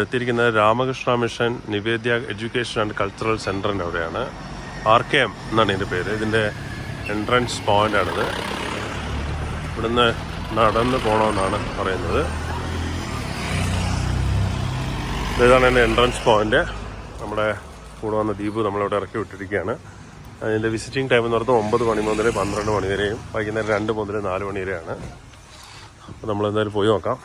എത്തിയിരിക്കുന്നത് Ramakrishna mission Nivedya education and cultural സെന്ററിന്റെ അവിടെയാണ്. ആർ കെ എം എന്നാണ് ഇതിന്റെ പേര്. ഇതിന്റെ എൻട്രൻസ് പോയിന്റാണിത് ഇവിടുന്ന് നടന്ന് പോകണമെന്നാണ് പറയുന്നത്. ഇതാണ് എന്റെ എൻട്രൻസ് പോയിന്റ് നമ്മുടെ കൂടെ വന്ന ദ്വീപ് നമ്മളിവിടെ ഇറക്കി വിട്ടിരിക്കുകയാണ്. അതിന്റെ വിസിറ്റിംഗ് ടൈം എന്ന് പറഞ്ഞാൽ ഒമ്പത് മണി മുതൽ പന്ത്രണ്ട് മണി വരെയും വൈകുന്നേരം രണ്ട് മുതൽ നാല് മണി വരെയാണ്. അപ്പോൾ നമ്മൾ എന്തായാലും പോയി നോക്കാം.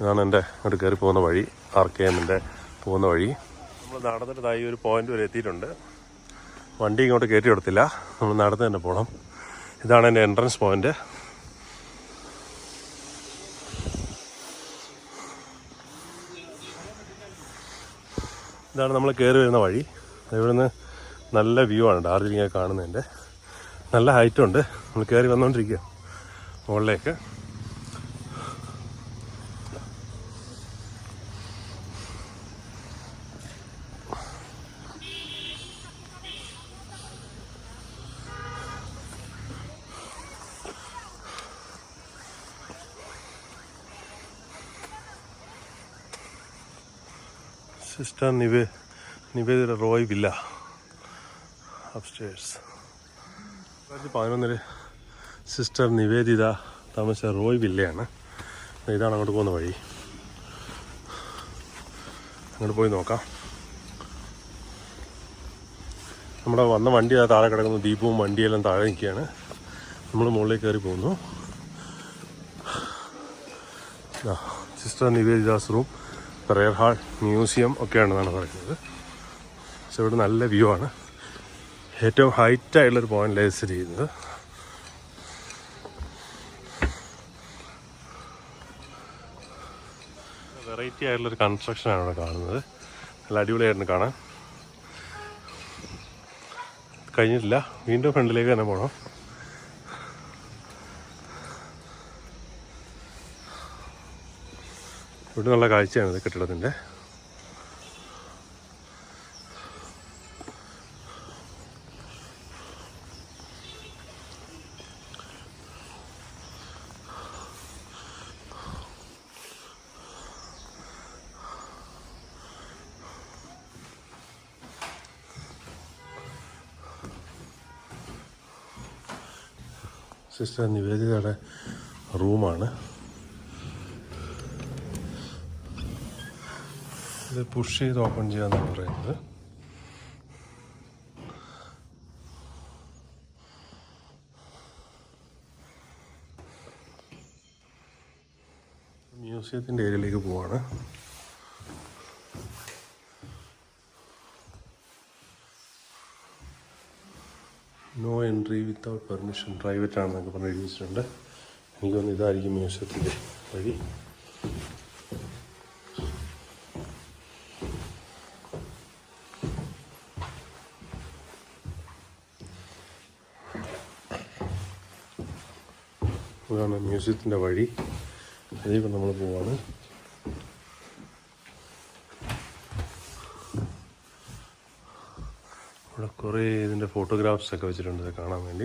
ഇതാണ് എന്റെ അങ്ങോട്ട് കയറി പോകുന്ന വഴി ആർ കെ എമ്മിന്റെ പോകുന്ന വഴി. നമ്മൾ നടന്നിട്ട് ഈ ഒരു പോയിന്റ് വരെ എത്തിയിട്ടുണ്ട്. വണ്ടി ഇങ്ങോട്ട് കയറ്റി കൊടുത്തില്ല നമ്മൾ നടന്ന് തന്നെ പോകണം ഇതാണ് എന്റെ എൻട്രൻസ് പോയിന്റ് ഇതാണ് നമ്മൾ കയറി വരുന്ന വഴി. ഇവിടുന്ന് നല്ല വ്യൂ ആണ് ഡാർജിലിംഗ് കാണുന്നതിന്റെ. നല്ല ഹൈറ്റ് ഉണ്ട്. നമ്മൾ കയറി വന്നുകൊണ്ടിരിക്കുക മുകളിലേക്ക്. സിസ്റ്റർ നിവേ നിവേദിത റോയ് വില്ല അപ്സ്റ്റേഴ്സ് രണ്ടായിരത്തി പതിനൊന്നിൽ സിസ്റ്റർ നിവേദിത താമസിച്ച റോയ് വില്ലയാണ്. ഇതാണ് അങ്ങോട്ട് പോകുന്ന വഴി. അങ്ങോട്ട് പോയി നോക്കാം. നമ്മുടെ വന്ന വണ്ടി ആ താഴെ കിടക്കുന്നു. ദീപവും വണ്ടിയെല്ലാം താഴെ നിൽക്കുകയാണ്. നമ്മൾ മുകളിലേക്ക് കയറി പോകുന്നു. Sister Nivedita's room. Prayer hall museum ഒക്കെയാണെന്നാണ് പറയുന്നത്. പക്ഷെ ഇവിടെ നല്ല വ്യൂ ആണ്. ഏറ്റവും ഹൈറ്റ് ആയിട്ടുള്ളൊരു പോയിന്റിലാണ് സ്ഥിതി ചെയ്യുന്നത്. വെറൈറ്റി ആയിട്ടുള്ളൊരു കൺസ്ട്രക്ഷനാണ് ഇവിടെ കാണുന്നത്. നല്ല അടിപൊളിയായിരുന്നു കാണാൻ. കഴിഞ്ഞിട്ടില്ല. വീണ്ടും ഫ്രണ്ടിലേക്ക് തന്നെ പോകണം ഇവിടെ നല്ല കാഴ്ചയാണ് കെട്ടിടത്തിന്റെ. സിസ്റ്റർ നിവേദിതയുടെ റൂമാണ്. പുഷ് ചെയ്ത് ഓപ്പൺ ചെയ്യാന്നാണ് പറയുന്നത്. മ്യൂസിയത്തിന്റെ ഏരിയയിലേക്ക് പോവാണ്. No entry without permission private ആണെന്നൊക്കെ പറഞ്ഞ് എഴുതിയിട്ടുണ്ട്. എനിക്ക് തോന്നുന്നു ഇതായിരിക്കും മ്യൂസിയത്തിന്റെ വഴി. ഇതാണ് മ്യൂസിയത്തിന്റെ വഴി. അതിലേക്ക് നമ്മൾ പോവാണ്. ഇവിടെ കുറേ ഇതിന്റെ ഫോട്ടോഗ്രാഫ്സ് ഒക്കെ വെച്ചിട്ടുണ്ട് ഇത് കാണാൻ വേണ്ടി.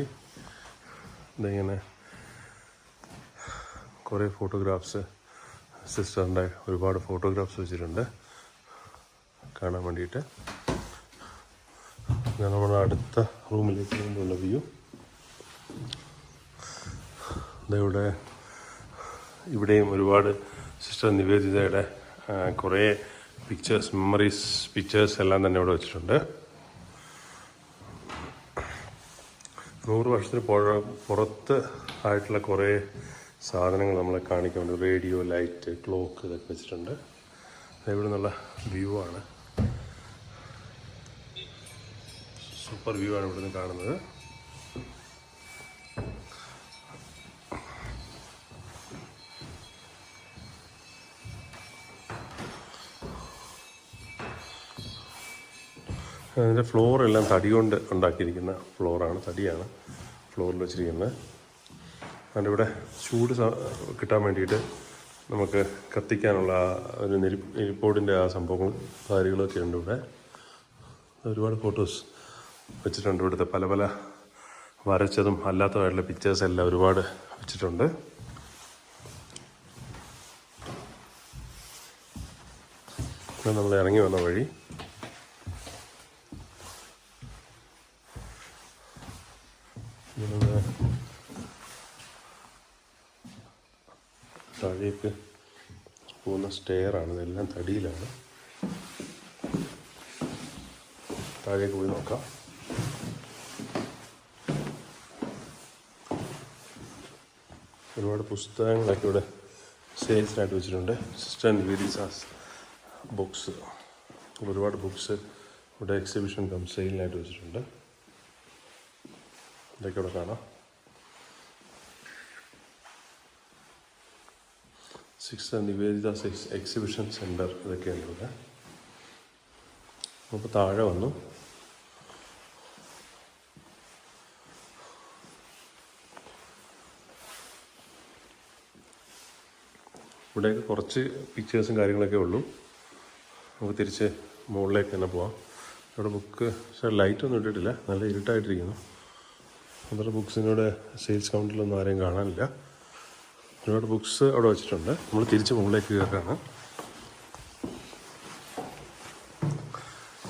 ഇതിങ്ങനെ കുറേ ഫോട്ടോഗ്രാഫ്സ് സിസ്റ്ററിന്റെ ഒരുപാട് ഫോട്ടോഗ്രാഫ്സ് വെച്ചിട്ടുണ്ട്. കാണാൻ വേണ്ടിയിട്ട്. ഞാൻ നമ്മുടെ അടുത്ത റൂമിലേക്ക് വ്യൂ. ഇവിടെ ഇവിടെയും ഒരുപാട് സിസ്റ്റർ നിവേദിതയുടെ കുറേ പിക്ചേഴ്സ് മെമ്മറീസ് പിക്ചേഴ്സ് എല്ലാം തന്നെ ഇവിടെ വെച്ചിട്ടുണ്ട്. നൂറ് വർഷത്തിന് പുഴ പുറത്ത് ആയിട്ടുള്ള കുറേ സാധനങ്ങൾ നമ്മളെ കാണിക്കാൻ റേഡിയോ ലൈറ്റ് ക്ലോക്ക് ഇതൊക്കെ വെച്ചിട്ടുണ്ട്. ഇവിടെ നിന്നുള്ള വ്യൂ ആണ്. സൂപ്പർ വ്യൂ ആണ് ഇവിടുന്ന് കാണുന്നത്. അതിന്റെ ഫ്ലോറെല്ലാം തടി കൊണ്ട് ഉണ്ടാക്കിയിരിക്കുന്ന ഫ്ലോറാണ് തടിയാണ് ഫ്ലോറിൽ വെച്ചിരിക്കുന്നത്. അതിന്റെ ഇവിടെ ചൂട് കിട്ടാൻ വേണ്ടിയിട്ട് നമുക്ക് കത്തിക്കാനുള്ള ഒരു നെരി നെരിപ്പോടിന്റെ ആ സംഭവങ്ങളും കാര്യങ്ങളൊക്കെ ഉണ്ട് ഇവിടെ. ഒരുപാട് ഫോട്ടോസ് വെച്ചിട്ടുണ്ട് ഇവിടുത്തെ പല പല വരച്ചതും അല്ലാത്തതായിട്ടുള്ള പിക്ചേഴ്സ് എല്ലാം ഒരുപാട് വെച്ചിട്ടുണ്ട്. നമ്മൾ ഇറങ്ങി വന്ന വഴി പോകുന്ന സ്റ്റെയർ ആണ് ഇതെല്ലാം തടിയിലാണ്. താഴേക്ക് പോയി നോക്കാം. ഒരുപാട് പുസ്തകങ്ങളൊക്കെ ഇവിടെ സെയിൽസിനായിട്ട് വെച്ചിട്ടുണ്ട്. സിസ്റ്റർ വിരീസാസ് ബുക്സ് ഒരുപാട് ബുക്സ് ഇവിടെ എക്സിബിഷൻ കം സെയിലിനായിട്ട് വെച്ചിട്ടുണ്ട്. ഇതൊക്കെ ഇവിടെ കാണാം. Six Nivedita six exhibition centre ഇതൊക്കെയാണ് ഇവിടെ. നമുക്ക് താഴെ വന്നു. ഇവിടെയൊക്കെ കുറച്ച് പിക്ചേഴ്സും കാര്യങ്ങളൊക്കെ ഉള്ളൂ. നമുക്ക് തിരിച്ച് മുകളിലേക്ക് തന്നെ പോവാം. ഇവിടെ ബുക്ക് പക്ഷേ ലൈറ്റൊന്നും ഇട്ടിട്ടില്ല. നല്ല ഇരുട്ടായിട്ടിരിക്കുന്നു. അന്നേരം ബുക്സിനോട് സെയിൽസ് കൗണ്ടറിലൊന്നും ആരെയും കാണാനില്ല. ഒരുപാട് ബുക്സ് അവിടെ വെച്ചിട്ടുണ്ട്. നമ്മൾ തിരിച്ച് മുകളിലേക്ക് കയറുകയാണ്.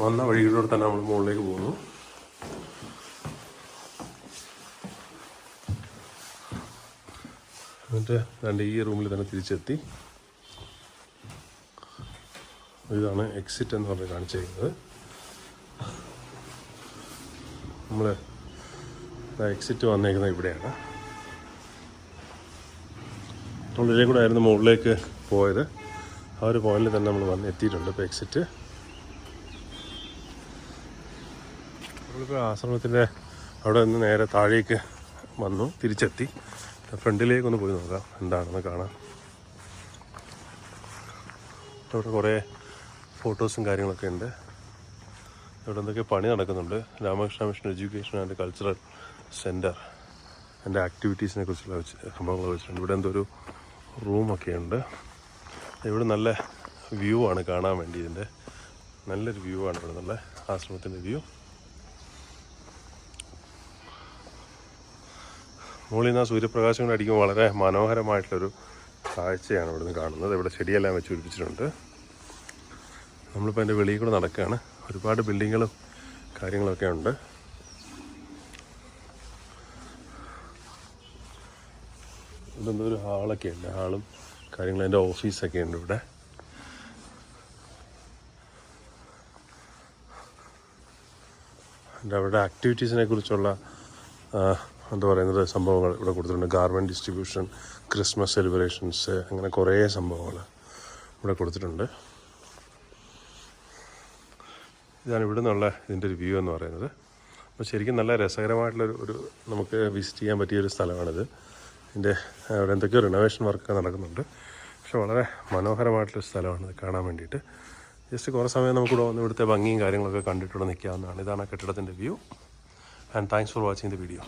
വന്ന വഴികളിലൂടെ തന്നെ നമ്മൾ മുകളിലേക്ക് പോകുന്നു. എന്നിട്ട് രണ്ട് ഈ റൂമിൽ തന്നെ തിരിച്ചെത്തി. ഇതാണ് എക്സിറ്റ് എന്ന് പറഞ്ഞ് കാണിച്ചിരിക്കുന്നത് നമ്മൾ എക്സിറ്റ് വന്നേക്കുന്നത് ഇവിടെയാണ്. നമ്മൾ ഇതിലേ കൂടെ ആയിരുന്നു മുകളിലേക്ക് പോയത്. ആ ഒരു പോയിന്റിൽ തന്നെ നമ്മൾ വന്ന് എത്തിയിട്ടുണ്ട് ഇപ്പോൾ എക്സിറ്റ് നമ്മളിപ്പോൾ ആശ്രമത്തിന്റെ അവിടെ നിന്ന് നേരെ താഴേക്ക് വന്നു തിരിച്ചെത്തി. ഫ്രണ്ടിലേക്കൊന്ന് പോയി നോക്കാം എന്താണെന്ന് കാണാം. അവിടെ കുറേ ഫോട്ടോസും കാര്യങ്ങളൊക്കെ ഉണ്ട്. ഇവിടെ എന്തൊക്കെ പണി നടക്കുന്നുണ്ട്. Ramakrishna mission education and cultural centre എന്റെ ആക്ടിവിറ്റീസിനെ കുറിച്ചുള്ള സംഭവങ്ങൾ വെച്ചിട്ടുണ്ട് ഇവിടെ എന്തോ ഒരു റൂമൊക്കെ ഉണ്ട്. ഇവിടെ നല്ല വ്യൂ ആണ് കാണാൻ വേണ്ടി ഇതിന്റെ. നല്ലൊരു വ്യൂ ആണ് ഇവിടെ നല്ല ആശ്രമത്തിന്റെ വ്യൂ. മുകളിൽ നിന്ന് ആ സൂര്യപ്രകാശം കൊണ്ട് അടിക്കുമ്പോൾ വളരെ മനോഹരമായിട്ടുള്ളൊരു കാഴ്ചയാണ് ഇവിടുന്ന് കാണുന്നത്. ഇവിടെ ചെടിയെല്ലാം വെച്ച് പിടിപ്പിച്ചിട്ടുണ്ട്. നമ്മളിപ്പോൾ അതിന്റെ വെളിയിൽ കൂടെ നടക്കുകയാണ്. ഒരുപാട് ബിൽഡിങ്ങുകളും കാര്യങ്ങളൊക്കെ ഉണ്ട്. ഇതെന്തോ ഒരു ഹാളൊക്കെ ഉണ്ട്. ഹാളും കാര്യങ്ങളും എന്റെ ഓഫീസൊക്കെ ഉണ്ട് ഇവിടെ. എന്റെ അവരുടെ ആക്ടിവിറ്റീസിനെ കുറിച്ചുള്ള എന്താ പറയുന്നത് സംഭവങ്ങൾ ഇവിടെ കൊടുത്തിട്ടുണ്ട്. ഗാർമെന്റ് ഡിസ്ട്രിബ്യൂഷൻ ക്രിസ്മസ് സെലിബ്രേഷൻസ് അങ്ങനെ കുറേ സംഭവങ്ങൾ ഇവിടെ കൊടുത്തിട്ടുണ്ട്. ഇതാണ് ഇവിടെ നിന്നുള്ള ഇതിന്റെ ഒരു വ്യൂ എന്ന് പറയുന്നത്. അപ്പോൾ ശരിക്കും നല്ല രസകരമായിട്ടുള്ളൊരു ഒരു നമുക്ക് വിസിറ്റ് ചെയ്യാൻ പറ്റിയൊരു സ്ഥലമാണിത്. ഇതിന്റെ അവിടെ എന്തൊക്കെയോ റിനോവേഷൻ വർക്കൊക്കെ നടക്കുന്നുണ്ട്. പക്ഷെ വളരെ മനോഹരമായിട്ടുള്ളൊരു സ്ഥലമാണ്. ഇത് കാണാൻ വേണ്ടിയിട്ട്. ജസ്റ്റ് കുറേ സമയം നമുക്കിവിടെ വന്ന് ഇവിടുത്തെ ഭംഗിയും കാര്യങ്ങളൊക്കെ കണ്ടിട്ടുള്ള നിൽക്കാവുന്നതാണ്. ഇതാണ് കെട്ടിടത്തിന്റെ view and thanks for watching the video